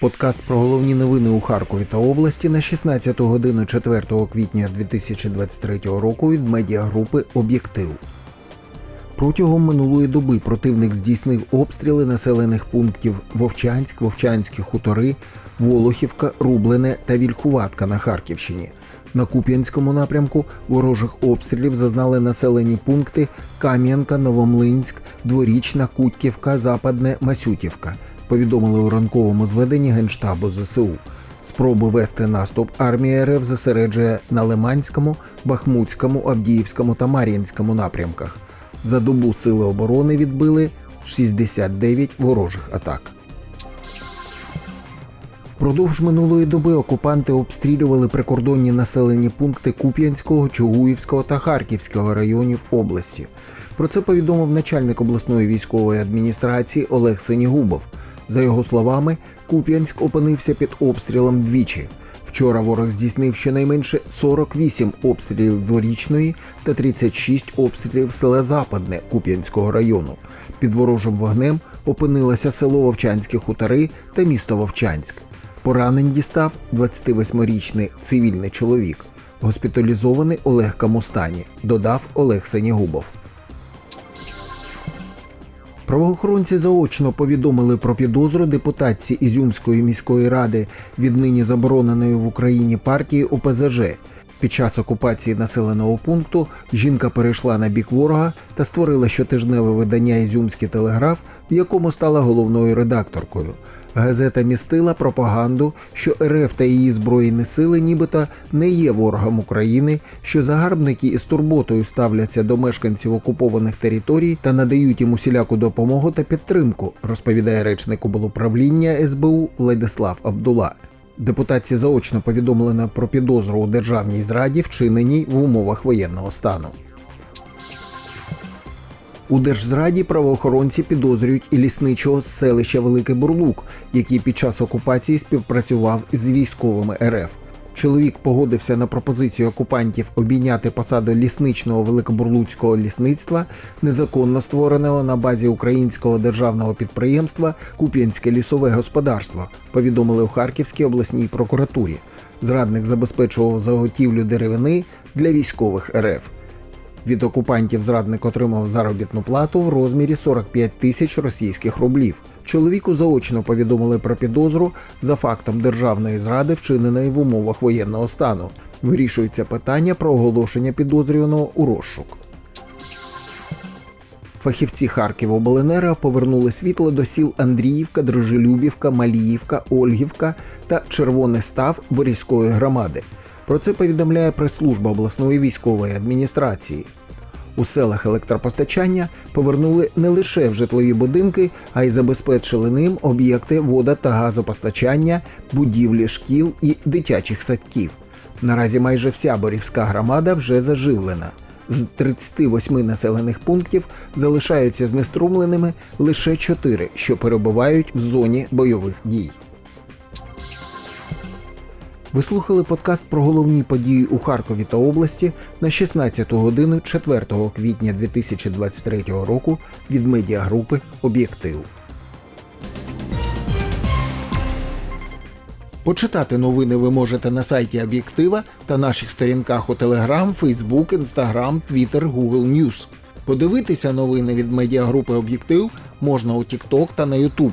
Подкаст про головні новини у Харкові та області на 16 годину 4 квітня 2023 року від медіагрупи Об'єктив. Протягом минулої доби противник здійснив обстріли населених пунктів Вовчанськ, Вовчанські хутори, Волохівка, Рублене та Вільхуватка на Харківщині. На Куп'янському напрямку ворожих обстрілів зазнали населені пункти Кам'янка, Новомлинськ, Дворічна, Кутківка, Западне, Масютівка. Повідомили у ранковому зведенні Генштабу ЗСУ. Спроби вести наступ армії РФ зосереджує на Лиманському, Бахмутському, Авдіївському та Мар'їнському напрямках. За добу сили оборони відбили 69 ворожих атак. Впродовж минулої доби окупанти обстрілювали прикордонні населені пункти Куп'янського, Чугуївського та Харківського районів області. Про це повідомив начальник обласної військової адміністрації Олег Сенігубов. За його словами, Куп'янськ опинився під обстрілом двічі. Вчора ворог здійснив щонайменше 48 обстрілів дворічної та 36 обстрілів села Западне Куп'янського району. Під ворожим вогнем опинилося село Вовчанські хутори та місто Вовчанськ. Поранень дістав 28-річний цивільний чоловік, госпіталізований у легкому стані, додав Олег Сенігубов. Правоохоронці заочно повідомили про підозру депутатці Ізюмської міської ради віднині забороненої в Україні партії ОПЗЖ. Під час окупації населеного пункту жінка перейшла на бік ворога та створила щотижневе видання Ізюмський телеграф, в якому стала головною редакторкою. Газета містила пропаганду, що РФ та її збройні сили нібито не є ворогом України, що загарбники із турботою ставляться до мешканців окупованих територій та надають їм усіляку допомогу та підтримку, розповідає речник облуправління СБУ Владислав Абдула. Депутатці заочно повідомлено про підозру у державній зраді, вчиненій в умовах воєнного стану. У держзраді правоохоронці підозрюють і лісничого з селища Великий Бурлук, який під час окупації співпрацював з військовими РФ. Чоловік погодився на пропозицію окупантів обійняти посаду лісничного великобурлуцького лісництва, незаконно створеного на базі українського державного підприємства Куп'янське лісове господарство. Повідомили у Харківській обласній прокуратурі. Зрадник забезпечував заготівлю деревини для військових РФ. Від окупантів зрадник отримав заробітну плату в розмірі 45 тисяч російських рублів. Чоловіку заочно повідомили про підозру за фактом державної зради, вчиненої в умовах воєнного стану. Вирішується питання про оголошення підозрюваного у розшук. Фахівці Харківобленера повернули світло до сіл Андріївка, Дружелюбівка, Маліївка, Ольгівка та Червоний Став Борізької громади. Про це повідомляє прес-служба обласної військової адміністрації. У селах електропостачання повернули не лише в житлові будинки, а й забезпечили ним об'єкти вода та газопостачання, будівлі шкіл і дитячих садків. Наразі майже вся борівська громада вже заживлена. З 38 населених пунктів залишаються знеструмленими лише 4, що перебувають в зоні бойових дій. Ви слухали подкаст про головні події у Харкові та області на 16 годину 4 квітня 2023 року від медіагрупи Об'єктив. Почитати новини ви можете на сайті Об'єктива та наших сторінках у Telegram, Facebook, Instagram, Twitter, Google News. Подивитися новини від медіагрупи Об'єктив можна у TikTok та на YouTube.